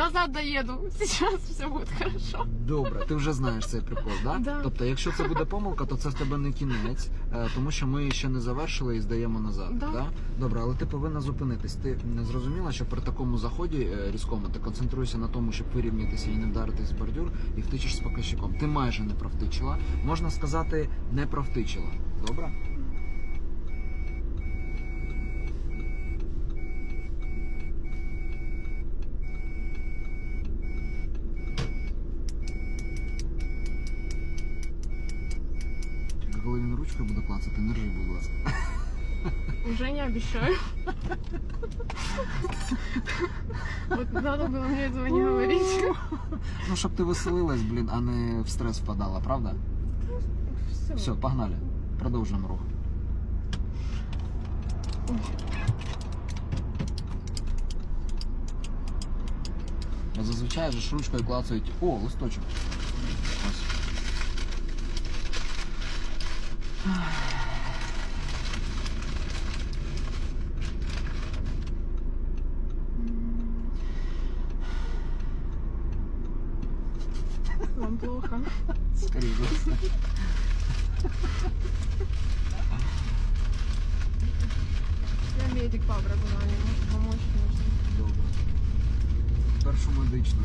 Назад доеду. Сейчас все будет хорошо. Добре, ти вже знаєш цей прикол, да? Да. Тобто, якщо це буде помилка, то це в тебе не кінець, е, тому що ми ще не завершили і здаємо назад. Да. Добре, але ти повинна зупинитись. Ти не зрозуміла, що при такому заході е, різкому ти концентруєшся на тому, щоб вирівнятися і не вдаритись в бордюр, і втичеш з показчиком. Ти майже не провтичила. Можна сказати, не провтичила. Добре? Ручкою буде клацати, не ржи, будь ласка. Уже не обещаю. Вот надо было мне этого не говорить. Ну, щоб ти веселилась, блін, а не в стрес впадала, правда? Все. Все, погнали. Продовжуємо рух. Зазвичай же ж ручкою клацають. О, листочок. Вам плохо. Скоріше за. Я медик по образованию. Может помочь нужно. Добре. Першу медичну.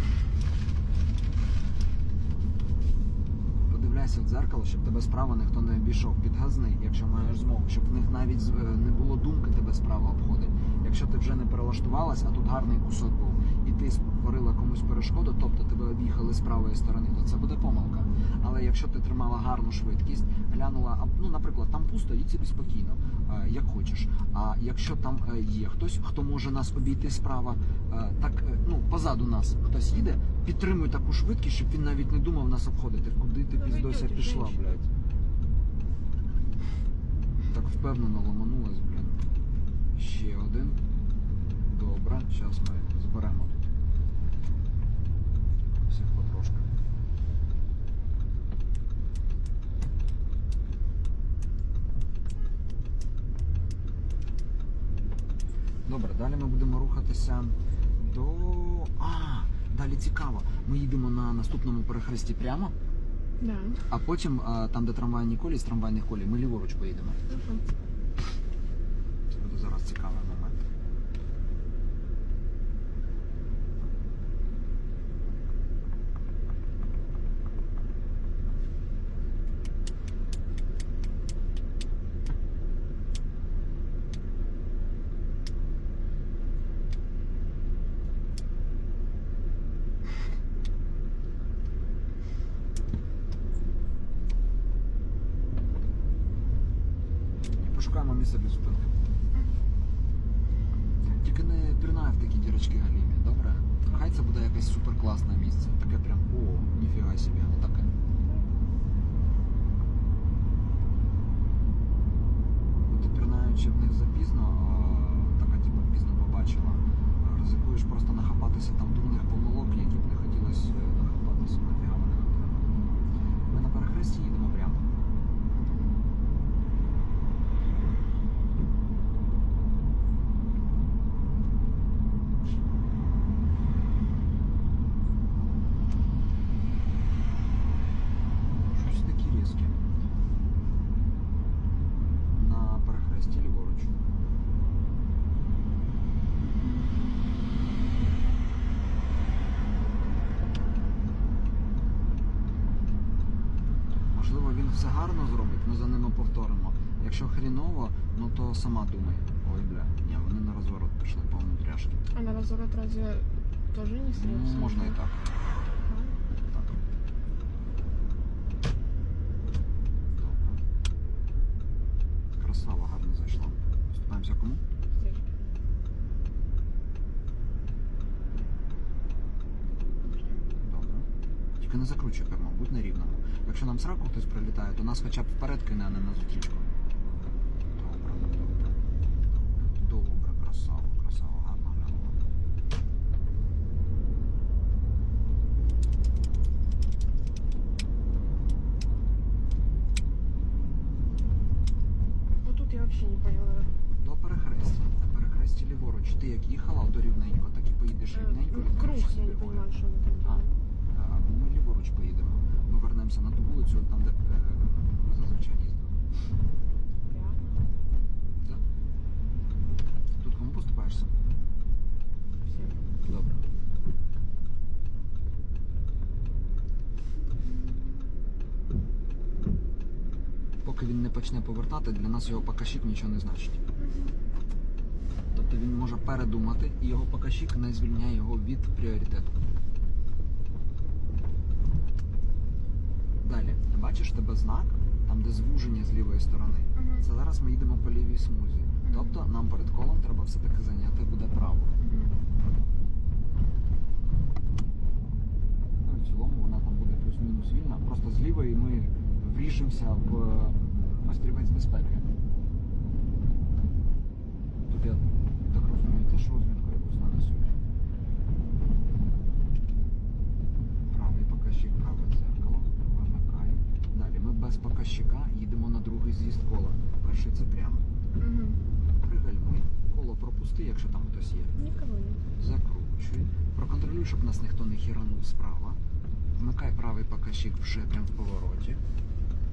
Подивляйся в дзеркало, щоб тебе справа ніхто не обійшов. Підгазни, якщо маєш змогу, щоб в них навіть е, не було думки тебе справа обходить. Якщо ти вже не перелаштувалась, а тут гарний кусок був, і ти створила комусь перешкоду, тобто тебе об'їхали з правої сторони, то це буде помилка. Але якщо ти тримала гарну швидкість, глянула, ну, наприклад, там пусто, їдь собі спокійно, е, як хочеш. А якщо там е, є хтось, хто може нас обійти справа, е, так ну позаду нас хтось їде, підтримуй таку швидкість, щоб він навіть не думав нас обходити. Куди ти Ну, піздося пішла, блядь? Так впевнено ламанулась, блін. Ще один. Добре, зараз ми зберемо тут. Всіх потрошки. Добре, далі ми будемо рухатися до. А, далі цікаво. Ми їдемо на наступному перехресті прямо, Да. а потім а, там, де трамвайні колії, з трамвайних колій, ми ліворуч поїдемо. Хорошо. Це буде зараз цікавий момент. собі місце. Тільки не пірнай в такі дірочки галімі, добре? Хай це буде якесь суперкласне місце. Таке прям, о, ніфіга собі, отаке. Ти пірнаючи в них запізно, а, така типу пізно побачила. а, Ризикуєш просто нахапатися там дурних помилок, які б не хотілося е, нахапатися. Нафіга вони нам треба. Ми на перехресті їдемо прямо. Щось такі різкі. На перехресті ліворуч. Можливо, він все гарно зробить, ми за ними повторимо. Якщо хріново, ну то сама думай. Ой, бля, ні, вони на розворот пішли повні тряшки. А на розворот разве теж не Ну, можна і. Так. Добре. Красава гарно зайшла. Поступаємося кому? Здесь. Добре. Тільки не закручуй кермо, будь на. Якщо нам сраку хтось прилітає, то нас хоча б вперед кине, а не на зустрічку. вообще не поняла. До перехрестя. На перехресті ліворуч. Ти як їхала, то рівненько, так і поїдеш Э, рівненько. ну, відкриєш Круг, я собі не ой. понимаю, что она там А, делает. а, ми ліворуч поїдемо. Ми вернемося на ту вулицю, там, де е, ми зазвичай їздимо. Тут кому поступаєшся? Добре. Поки він не почне повертати, для нас його покащик нічого не значить. Тобто він може передумати, і його покащик не звільняє його від пріоритету. Далі, ти бачиш тебе знак, там де звуження з лівої сторони. Мгм. Це зараз ми їдемо по лівій смузі. Тобто нам перед колом треба все-таки зайняти буде право. Ну і в цілому вона там буде плюс-мінус вільна. Просто з лівої ми вріжемося в е, острівець безпеки. Тут я так розумію, теж розвідку якусь нанесуть. Правий покащик, праве дзеркало. Вимикаю. Далі ми їдемо на другий з'їзд кола. Перший це прямо. Мгм. Пригальмуй. Коло пропусти, якщо там хтось є. Никого нет. Закручуй. Проконтролюй, щоб нас ніхто не хіранув справа. Вмикай правий покащик вже прямо в повороті.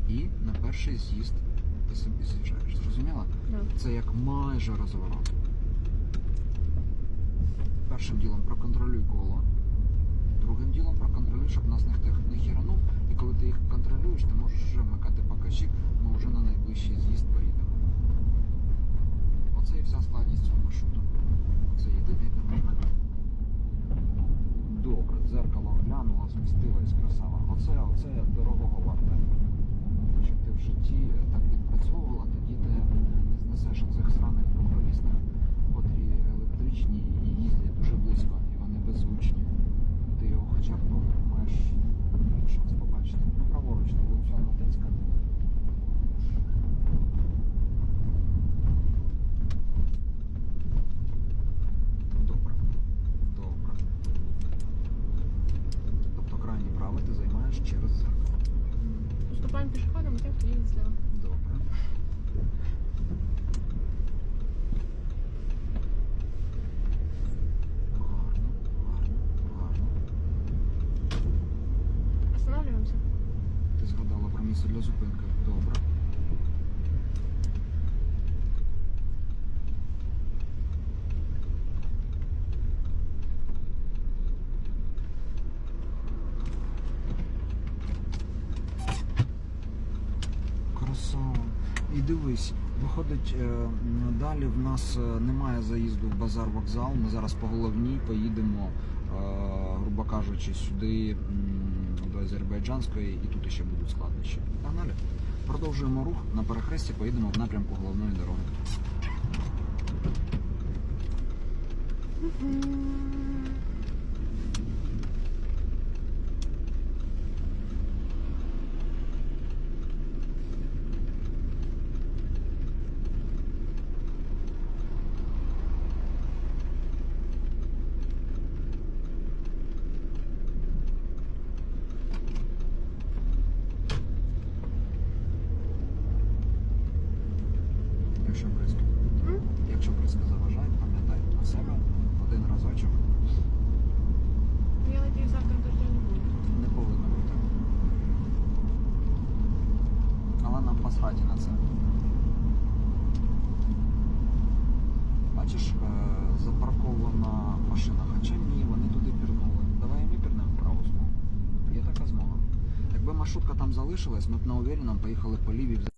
І на перший з'їзд ти собі з'їжджаєш. Зрозуміла? Да. Це як майже розворот. Першим ділом проконтролюй коло. Другим ділом проконтролюй, щоб нас ніхто не хіранув. Коли ти їх контролюєш, ти можеш вже макати покащик, ми вже на найближчий з'їзд поїдемо. Оце і вся складність цього маршруту. Оце єдиний момент. Добре, дзеркало глянула, змістилась, красава. Оце, оце дорогого варте. Щоб ти в житті так відпрацьовувала, тоді ти не знесеш оцих сраних двохколісних, котрі електричні і їздять дуже близько, і вони беззвучні. Ти його хоча б маєш шанс побачити. Ну, праворуч на вулицю Алматинська. Добре. Добре. Тобто крайнє право ти займаєш через зеркало. Уступаем пешеходам, тем, кто едет слева. Добре. Гарно, гарно, гарно. Останавливаемся. Ти згадала про місце для зупинки. Добре. І дивись, виходить, е, далі в нас е, немає заїзду в базар вокзал. Ми зараз по головній поїдемо, е, грубо кажучи, сюди до Азербайджанської і тут ще будуть складнощі. Погнали. Продовжуємо рух на перехресті, поїдемо в напрямку головної дороги. Але на це. Бачиш, е, запаркована машина, хоча ні, вони туди пірнули. Давай ми пірнемо в праву. Є така змога. Якби маршрутка там залишилась, ми б на уверенном поїхали по лівій